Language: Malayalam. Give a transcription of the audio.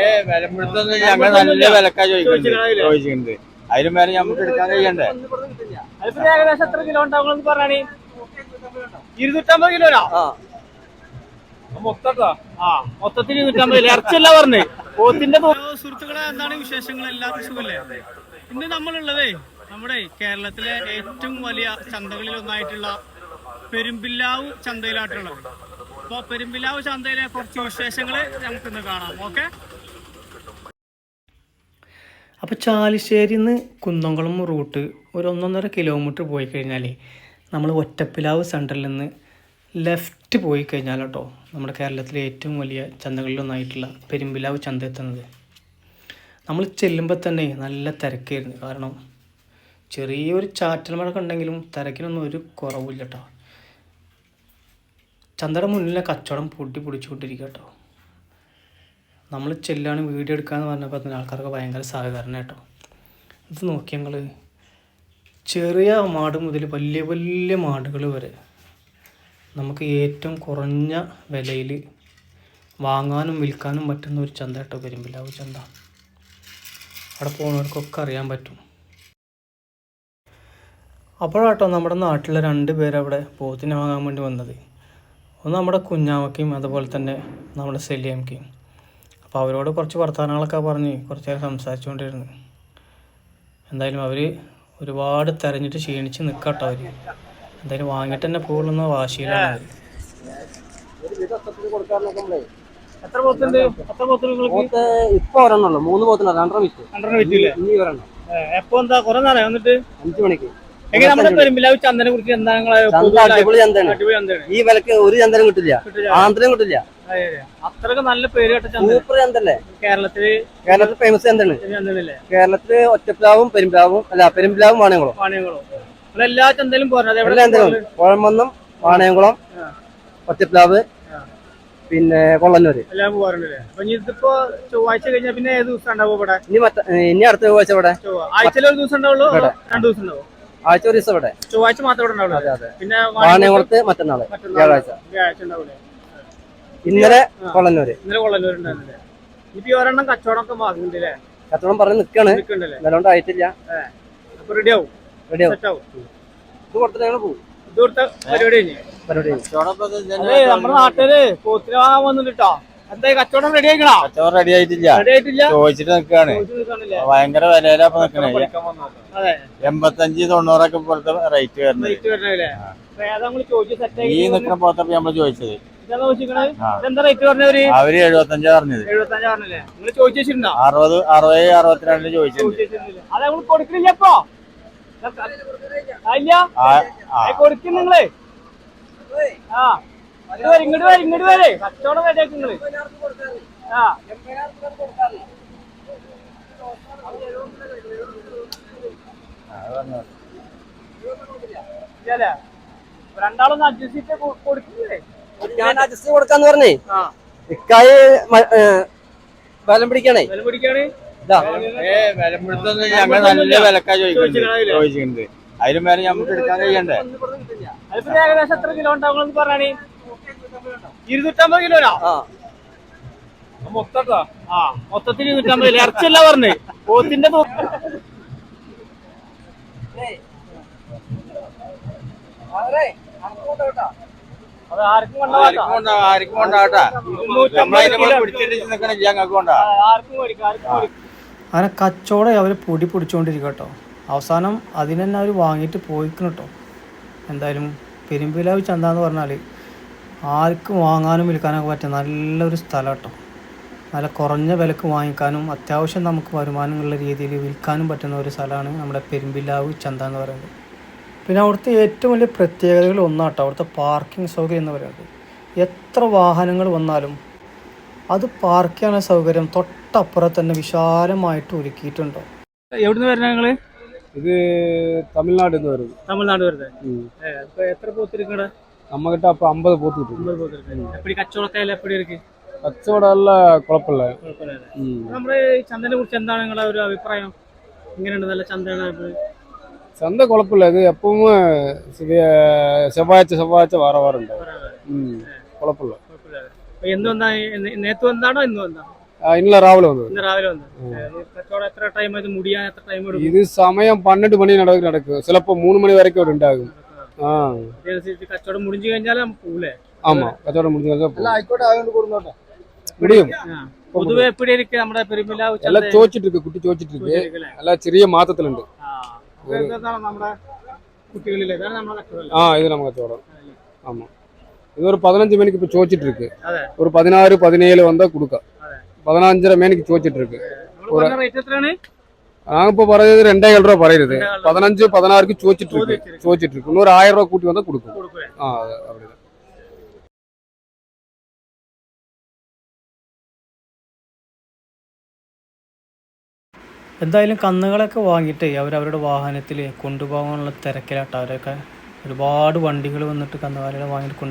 ഏ വിലപ്പെടുത്തൊന്നും ഞങ്ങൾ നല്ല വിലക്കാ ചോദിക്കുന്നുണ്ട്. ചോദിച്ചിട്ടുണ്ട്. അതിലും മേലെ നമുക്ക് എടുക്കാൻ കഴിയണ്ടേ? ഏകദേശം എത്ര കിലോ ഉണ്ടാവും ഇരുന്നൂറ്റമ്പത് കിലോനാ? മൊത്തത്താ? ആ മൊത്തത്തിൽ ഇരുന്നൂറ്റമ്പത് കിലോ. ഇറച്ചല്ല പറഞ്ഞേ. പോത്തിന്റെ സുഹൃത്തുക്കളെ എന്താണ് വിശേഷങ്ങൾ? എല്ലാവർക്കും സുഖല്ലേ ഇന്ന് നമ്മളുള്ളതേ നമ്മുടെ കേരളത്തിലെ ഏറ്റവും വലിയ ചന്തകളിൽ ഒന്നായിട്ടുള്ള പെരുമ്പില്ലാവ് ചന്തയിലായിട്ടുള്ളത്. അപ്പൊ പെരുമ്പിലാവ് ചന്തയിലെ കുറച്ച് വിശേഷങ്ങൾ നമുക്കിന്ന് കാണാം. ഓക്കെ? അപ്പോൾ ചാലിശ്ശേരിയിൽ നിന്ന് കുന്നംകുളം റൂട്ട് ഒരു ഒന്നൊന്നര കിലോമീറ്റർ പോയി കഴിഞ്ഞാൽ നമ്മൾ ഒറ്റപ്പിലാവ് സെന്ററിൽ നിന്ന് ലെഫ്റ്റ് പോയി കഴിഞ്ഞാൽ കേട്ടോ നമ്മുടെ കേരളത്തിലെ ഏറ്റവും വലിയ ചന്തകളിലൊന്നായിട്ടുള്ള പെരുമ്പിലാവ് ചന്ത എത്തുന്നത്. നമ്മൾ ചെല്ലുമ്പോൾ തന്നെ നല്ല തിരക്കായിരുന്നു. കാരണം ചെറിയൊരു ചാറ്റൽ മഴ തിരക്കിനൊന്നും ഒരു കുറവില്ല കേട്ടോ. ചന്തയുടെ മുന്നിലെ കച്ചവടം പൊട്ടി പിടിച്ചുകൊണ്ടിരിക്കുക കേട്ടോ. നമ്മൾ ചെല്ലാണ് വീഡിയോ എടുക്കാന്ന് പറഞ്ഞപ്പോൾ തന്നെ ആൾക്കാർക്ക് ഭയങ്കര സഹകരണം കേട്ടോ. ഇത് നോക്കി ഞങ്ങൾ ചെറിയ മാട് മുതൽ വലിയ വലിയ മാടുകൾ വരെ നമുക്ക് ഏറ്റവും കുറഞ്ഞ വിലയിൽ വാങ്ങാനും വിൽക്കാനും പറ്റുന്ന ഒരു ചന്ത കേട്ടോ പെരുമ്പിലാവ് ചന്ത. അവിടെ പോകുന്നവർക്കൊക്കെ അറിയാൻ പറ്റും. അപ്പോഴാട്ടോ നമ്മുടെ നാട്ടിലെ രണ്ട് പേരവിടെ പോത്തിനെ വാങ്ങാൻ വേണ്ടി വന്നത്. ഒന്ന് നമ്മുടെ കുഞ്ഞാമക്കയും അതുപോലെ തന്നെ നമ്മുടെ സെലിയമ്മയ്ക്കും. അപ്പോൾ അവരോട് കുറച്ച് വർത്തമാനങ്ങളൊക്കെ പറഞ്ഞ് കുറച്ച് നേരം സംസാരിച്ചുകൊണ്ടിരുന്നു. എന്തായാലും അവർ ഒരുപാട് തെരഞ്ഞിട്ട് ക്ഷീണിച്ച് നിൽക്കട്ടോ അവർ എന്തായാലും വാങ്ങിയിട്ട് തന്നെ പോകുന്ന വാശിയിലാണ് അവർ എത്ര പോത്തുണ്ട്? എത്ര പോത്തുണ്ട് ഇപ്പൊ ഒരെണ്ണുള്ളൂ മൂന്ന് പോത്തിനോ. രണ്ടര വിറ്റ്. രണ്ടെണ്ണം വിറ്റില്ലേ ഇനി ഒരെണ്ണം. എപ്പോ എന്താ? കുറെ നേരം വന്നിട്ട്? അഞ്ചു മണിക്ക്. ഈ വിലക്ക് ഒരു ചന്ദനം കിട്ടില്ല. ആന്ധ്രയും കിട്ടില്ല. അതെ, അതെ. അത്രയ്ക്ക് നല്ല പേര് കേട്ട ചന്ത സൂപ്പർ ചന്തല്ലേ കേരളത്തിൽ കേരളത്തിൽ ഫേമസ് ചന്തനില്ലേ കേരളത്തിൽ ഒറ്റപ്ലാവും പെരുമ്പിലാവും അല്ല പെരുമ്പിലാവും വാണയംകുളം. എല്ലാ ചന്തയിലും പോരണം? കുഴമന്നം വാണയംകുളം ഒറ്റപ്പിലാവ് ഒറ്റപ്ലാവ് പിന്നെ കൊള്ളന്നൂര്. എല്ലാം പോകാറുണ്ടല്ലേ? അപ്പൊ ഇതിപ്പോ ചൊവ്വാഴ്ച കഴിഞ്ഞാൽ പിന്നെ ഏത് ദിവസം ഉണ്ടാവും ഇവിടെ? ഇനി മറ്റ ഇനി അടുത്ത ചൊവ്വാഴ്ച ഇവിടെ. ആഴ്ചയിൽ ഒരു ദിവസം ഉണ്ടാവുള്ളൂ? രണ്ടു ദിവസം ഉണ്ടാവും? ആഴ്ച ഒരു ദിവസം ഇവിടെ. ചൊവ്വാഴ്ച മാത്രം ഇവിടെ ഉണ്ടാവുള്ളൂ അതെ അതെ. പിന്നെ വാണയംകുളത്ത് മറ്റന്നാൾ. വ്യാഴാഴ്ച. ഇന്നലെ കൊള്ളന്നൂര്. ഇന്നലെ ഒരെണ്ണം കച്ചവടം ഒക്കെ വാങ്ങുന്നുണ്ടല്ലേ കച്ചവടം പറഞ്ഞ് നിക്കാണ്. നിലകൊണ്ട് ആയിട്ടില്ല. അപ്പൊ റെഡി ആവും? റെഡിയാവും ആവും. ഇത് കൊടുത്തിട്ട് ഞങ്ങൾ പോകും ഇത് കൊടുത്ത പരിപാടി പരിപാടി നമ്മുടെ നാട്ടിൽ പോത്തിന് വന്നിട്ടോ എന്താ കച്ചവടം റെഡി ആയിക്കണോ? കച്ചവടം റെഡി ആയിട്ടില്ല. റെഡി ആയിട്ടില്ല? ചോദിച്ചിട്ട് നിൽക്കാണില്ലേ? ഭയങ്കര വിലയിലാ ഇപ്പൊ നിക്കണേ എൺപത്തഞ്ച് തൊണ്ണൂറൊക്കെ പോലത്തെ റേറ്റ് വരുന്നത്. ഈ നിക്കണ പോത്തപ്പോ നമ്മൾ ചോദിച്ചത്. അവർ? എഴുപത്തഞ്ചാ പറഞ്ഞത്. അറുപത് അറുപത് അറുപത്തിരണ്ടിൽ ചോദിച്ചിട്ടുണ്ട്. ചോദിച്ചു നമ്മൾ കൊടുക്കണില്ല ഇപ്പൊ. കൊടുക്കും നിങ്ങൾ. ആ. ഇങ്ങോട്ട് വരെ ഇങ്ങോട്ട് വരെ ഇങ്ങോട്ട് വരെ. കച്ചവടം റെഡിയാക്കി നിങ്ങൾ ആ രണ്ടാളൊന്ന് അഡ്ജസ്റ്റ് ചെയ്ത് കൊ- കൊടുക്കില്ലേ ഞാൻ അഡ്ജസ്റ്റ് കൊടുക്കാന്ന് പറഞ്ഞേ. ആ. ഇക്കായി വലം പിടിക്കണേ. ബലം പിടിക്കണേ? ഞങ്ങൾ നല്ല വിലക്കാ ചോദിക്കുന്നുണ്ട് ചോദിച്ചിട്ടുണ്ട്. അതിലും മേലെ നമുക്ക് എടുക്കാൻ കഴിയണ്ടേ? അതിപ്പോ ഏകദേശം എത്ര കിലോ ഉണ്ടാവും പറഞ്ഞാണ് ഇരുന്നൂറ്റമ്പത് കിലോനാ ആ. മൊത്തട്ടാ ആ മൊത്തത്തിൽ ഇരുന്നൂറ്റമ്പത് കിലോ ഇറച്ചല്ല പറഞ്ഞേ. പോത്തിന്റെ അത് ആർക്കും ആർക്കും കൊണ്ടാ ആർക്കും കൊണ്ടാവട്ടെ? നമ്മളതിനെ പിടിച്ചിട്ട് നിക്കണില്ല ഞങ്ങൾക്ക് കൊണ്ടാ. ആർക്കും മേടിക്കാം ആർക്കും മേടിക്കാം. അങ്ങനെ കച്ചവടം അവർ പൊടി പിടിച്ചുകൊണ്ടിരിക്കുക കേട്ടോ. അവസാനം അതിന് തന്നെ അവർ വാങ്ങിയിട്ട് പോയിക്കണം കേട്ടോ. എന്തായാലും പെരുമ്പിലാവ് ചന്ത എന്ന് പറഞ്ഞാൽ ആർക്കും വാങ്ങാനും വിൽക്കാനൊക്കെ പറ്റിയ നല്ലൊരു സ്ഥലം കേട്ടോ നല്ല കുറഞ്ഞ വിലക്ക് വാങ്ങിക്കാനും അത്യാവശ്യം നമുക്ക് വരുമാനമുള്ള രീതിയിൽ വിൽക്കാനും പറ്റുന്ന ഒരു സ്ഥലമാണ് നമ്മുടെ പെരുമ്പിലാവ് ചന്ത എന്ന് പറയുന്നത്. പിന്നെ അവിടുത്തെ ഏറ്റവും വലിയ പ്രത്യേകതകൾ ഒന്നാട്ടോ അവിടുത്തെ പാർക്കിംഗ് സൗകര്യം എന്ന് പറയുന്നത്. എത്ര വാഹനങ്ങൾ വന്നാലും അത് പാർക്ക് ചെയ്യാനുള്ള സൗകര്യം തൊട്ടപ്പുറത്ത് തന്നെ വിശാലമായിട്ട് ഒരുക്കിയിട്ടുണ്ടോ. എവിടുന്ന് വരുന്ന ഞങ്ങൾ ഇത് തമിഴ്നാട് തമിഴ്നാട് വരുന്നത്. എത്ര പോത്തിരിക്കണ? நம்ம கிட்ட 50 ஐம்பது போத்துக்கிட்டு இருக்கு ஐம்பது போத்துருக்கு எப்படி കച്ചവട കയ്യിൽ എപ്പടി ഇരിക്കും കച്ചവടം അല്ല? കുഴപ്പമില്ല ഉം. നമ്മുടെ ഈ ചന്തനെ കുറിച്ച് എന്താണ് നിങ്ങളുടെ ഒരു അഭിപ്രായം? ഇങ്ങനെയുണ്ട് നല്ല ചന്തയാണ് ഇത്. சந்தை குழப்பம் இது எப்பவும் சிறிய- செவ்வாய்ச்ச செவ்വാഴ്ച வார வாரம் உண்டு ம் குழப்பம் എന്ന് വന്നാ ഇന്ന് നേരത്തെ വന്നാണോ ഇന്ന് വന്നാണോ ഇന്ന രാവിലെ വന്നു കച്ചോട എത്ര ടൈം ഇത് മുടിയാ എത്ര ടൈം എടുക്കും? ഇത് சமயம் பன்னெண்டு மணி நடக்கு நடக்கும் சிலப்போ மூணு மணி வரைக்கும் ஒரு உண்டாகும் കച്ചവടം മുടിഞ്ഞു കഴിഞ്ഞാൽ പൂലേ ആമാ കച്ചവടം മുടിഞ്ഞു കഴിഞ്ഞാൽ ആയിക്കോട്ടെ അതുകൊണ്ട് കൊടുത്തോട്ടെ വിടിയും പൊതുവെ എപ്പിടി ഇരിക്കും നമ്മുടെ പെരുമില എല്ലാം ചോദിച്ചിട്ട് ഇരിക്കും കുട്ടി ചോദിച്ചിട്ട് ഇരിക്കും എല്ലാം ചെറിയ മാറ്റത്തിലുണ്ട് നമ്മുടെ കുട്ടികളിലെ ആ ഇത് നമുക്ക് കച്ചവടം ஆமாம் இது ஒரு பதினஞ்சு மணிக்கு இப்போ சோச்சிட்டு இருக்கு ஒரு பதினாறு பதினேழு வந்தால் கொடுக்க பதினஞ்சரை மணிக்கு சோச்சிட்டு இருக்கு ஒரு நாங்க இப்போ പറയുന്നത് ரெண்டே ஏழு ரூபா പറയുന്നത് பதினஞ்சு பதினாறுக்கு சோச்சிட்டு இருக்கு சோச்சிட்டு இருக்கு இன்னொரு ஆயிரம் ரூபா கூட்டி வந்தா கொடுக்கும் കൊടുക്കുക ஆ அது அப்படிதான் എന്തായാലും കന്നുകളൊക്കെ വാങ്ങിയിട്ട് അവരവരുടെ വാഹനത്തിൽ കൊണ്ടുപോകാനുള്ള തിരക്കിലാട്ടോ അവരൊക്കെ ഒരുപാട് വണ്ടികൾ വന്നിട്ട് കന്നുകാലികളെ വാങ്ങിയിട്ട് കൊണ്ട്